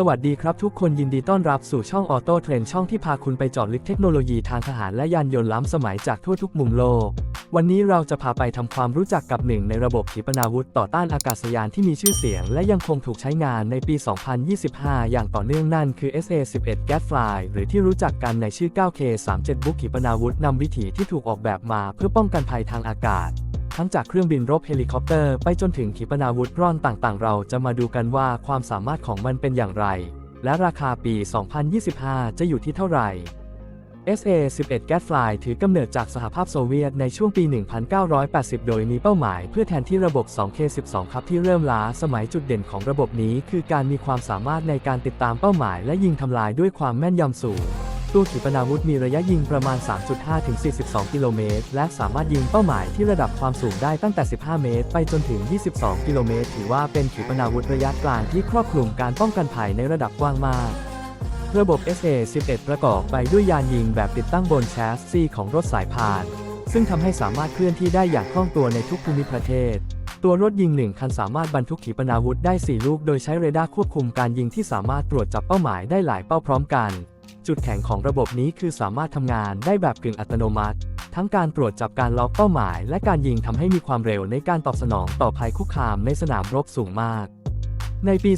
สวัสดีครับทุกคนยินดีต้อนรับสู่ช่องออโต้เทรนช่องที่พาคุณไปเจอดลึกเทคโนโลยีทางทหารและยานยนต์ล้ำสมัยจากทั่วทุกมุมโลก วันนี้เราจะพาไปทำความรู้จักกับหนึ่งในระบบขีปนาวุธต่อต้านอากาศยานที่มีชื่อเสียง และยังคงถูกใช้งานในปี 2025 อย่างต่อเนื่องนั่นคือ SA-11 Gadfly หรือที่รู้จักกันในชื่อ 9K37 บุกขีปนาวุธนำวิถีที่ถูกออกแบบมาเพื่อป้องกันภัยทางอากาศ ทั้งจากเครื่องบินรบเฮลิคอปเตอร์ไปจนถึงขีปนาวุธร่อนต่างๆ เราจะมาดูกันว่าความสามารถของมันเป็นอย่างไร และราคาปี 2025 จะอยู่ที่เท่าไหร่ SA-11 Gadfly ถือกำเนิดจากสหภาพโซเวียตในช่วงปี 1980 โดยมีเป้าหมายเพื่อแทนที่ระบบ 2K12 ครับที่เริ่มล้าสมัยจุดเด่นของระบบนี้ คือการมีความสามารถในการติดตามเป้าหมายและยิงทำลายด้วยความแม่นยำสูง ตัวขีปนาวุธมีระยะยิงประมาณ 3.5 ถึง 42 กิโลเมตร และสามารถยิงเป้าหมายที่ระดับความสูงได้ตั้งแต่ 15 เมตร ไปจนถึง 22 กิโลเมตร ถือว่าเป็นขีปนาวุธระยะกลางที่ครอบคลุมการป้องกันภัยในระดับกว้างมากระบบ SA-11 ประกอบไปด้วยยานยิงแบบติดตั้งบนแชสซีของรถสายพาน ซึ่งทำให้สามารถเคลื่อนที่ได้อย่างคล่องตัวในทุกภูมิประเทศ ตัวรถยิงหนึ่งคันสามารถบรรทุกขีปนาวุธได้ 4 ลูก โดยใช้เรดาร์ควบคุมการยิงที่สามารถตรวจจับเป้าหมายได้หลายเป้าพร้อมกัน จุดแข็งของระบบนี้คือสามารถทำงานได้แบบกึ่งอัตโนมัติ ทั้งการตรวจจับการล็อกเป้าหมาย และการยิงทำให้มีความเร็วในการตอบสนองต่อภัยคุกคามในสนามรบสูงมาก ในปี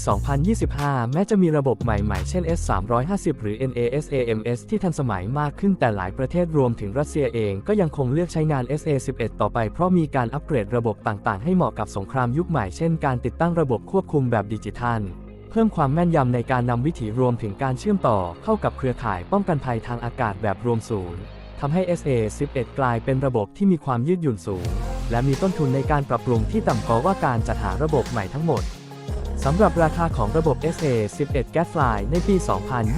2025 แม้จะมีระบบใหม่ๆ เช่น S350 หรือ NASAMS ที่ทันสมัยมากขึ้นแต่หลายประเทศรวมถึงรัสเซียเองก็ยังคงเลือกใช้งาน SA11 ต่อไปเพราะมีการอัปเกรดระบบต่างๆ ให้เหมาะกับสงครามยุคใหม่เช่นการติดตั้งระบบควบคุมแบบดิจิทัล เพิ่มความแม่นยำในการนำวิถีรวมถึงการเชื่อมต่อเข้ากับเครือข่ายป้องกันภัยทางอากาศแบบรวมศูนย์ทำให้ SA11 กลายเป็นระบบที่มีความยืดหยุ่นสูง และมีต้นทุนในการปรับปรุงที่ต่ำกว่าการจัดหาระบบใหม่ทั้งหมด สำหรับราคาของระบบ SA11 Gadfly ในปี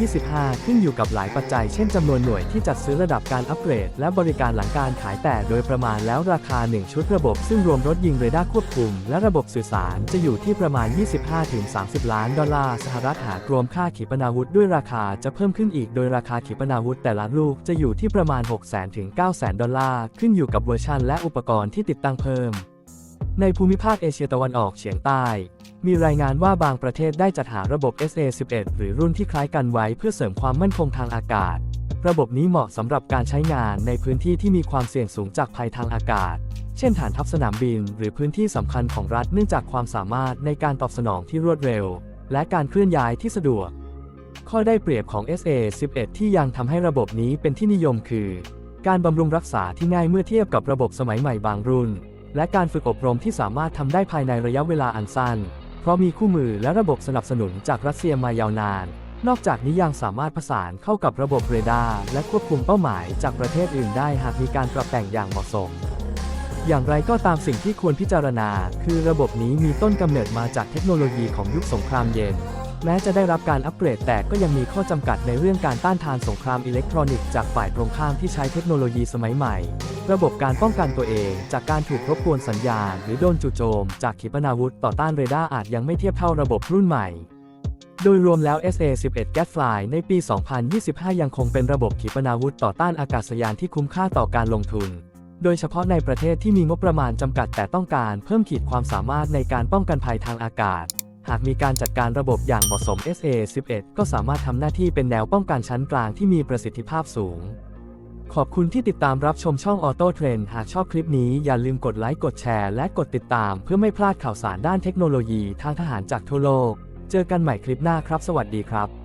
2025 ขึ้นอยู่กับหลายปัจจัยเช่นจำนวนหน่วยที่จัดซื้อระดับการอัปเกรด และบริการหลังการขายแต่โดยประมาณแล้วราคา 1 ชุดระบบซึ่งรวมรถยิงเรดาร์ควบคุม และระบบสื่อสารจะอยู่ที่ประมาณ 25-30 ล้านดอลลาร์สหรัฐหากรวมค่าขีปนาวุธด้วยราคาจะเพิ่มขึ้นอีกโดยราคาขีปนาวุธแต่ละลูกจะอยู่ที่ประมาณ 600,000-900,000 ดอลลาร์ขึ้นอยู่กับเวอร์ชันและอุปกรณ์ที่ติดตั้งเพิ่ม ในภูมิภาคเอเชียตะวันออกเฉียงใต้ มีรายงานว่าบางประเทศได้จัดหาระบบ SA-11 หรือรุ่นที่คล้ายกันไว้เพื่อเสริมความมั่นคงทางอากาศ ระบบนี้เหมาะสำหรับการใช้งานในพื้นที่ที่มีความเสี่ยงสูงจากภัยทางอากาศ เช่นฐานทัพสนามบิน หรือพื้นที่สำคัญของรัฐเนื่องจากความสามารถในการตอบสนองที่รวดเร็ว และการเคลื่อนย้ายที่สะดวก ข้อได้เปรียบของ SA-11 ที่ยังทำให้ระบบนี้เป็นที่นิยมคือ การบำรุงรักษาที่ง่ายเมื่อเทียบกับระบบสมัยใหม่บางรุ่นและการฝึกอบรมที่สามารถทำได้ภายในระยะเวลาอันสั้น เพราะมีคู่มือและระบบสนับสนุนจากรัสเซียมายาวนาน นอกจากนี้ยังสามารถผสานเข้ากับระบบเรดาร์และควบคุมเป้าหมายจากประเทศอื่นได้หากมีการปรับแต่งอย่างเหมาะสม อย่างไรก็ตามสิ่งที่ควรพิจารณา คือระบบนี้มีต้นกำเนิดมาจากเทคโนโลยีของยุคสงครามเย็น แม้จะได้รับการอัปเกรดแต่ก็ยังมีข้อจำกัดในเรื่องการต้านทานสงครามอิเล็กทรอนิกส์จากฝ่ายตรงข้ามที่ใช้เทคโนโลยีสมัยใหม่ ระบบการป้องกันตัวเองจากการถูกรบกวนสัญญาณ หรือโดนจู่โจม จากขีปนาวุธต่อต้านเรดาร์อาจยังไม่เทียบเท่าระบบรุ่นใหม่ โดยรวมแล้ว SA-11 Gadfly ในปี 2025 ยังคงเป็นระบบขีปนาวุธต่อต้านอากาศยานที่คุ้มค่าต่อการลงทุนโดยเฉพาะในประเทศที่มีงบประมาณจำกัดแต่ต้องการเพิ่มขีดความสามารถในการป้องกันภัยทางอากาศ หากมีการจัดการระบบอย่างเหมาะสม SA-11 ก็สามารถทำหน้าที่เป็นแนวป้องกันชั้นกลางที่มีประสิทธิภาพสูง ขอบคุณที่ติดตามรับชมช่องออโต้เทรนหากชอบคลิปนี้อย่าลืมกดไลค์กดแชร์และกดติดตามเพื่อไม่พลาดข่าวสารด้านเทคโนโลยีทางทหารจากทั่วโลก เจอกันใหม่คลิปหน้าครับ สวัสดีครับ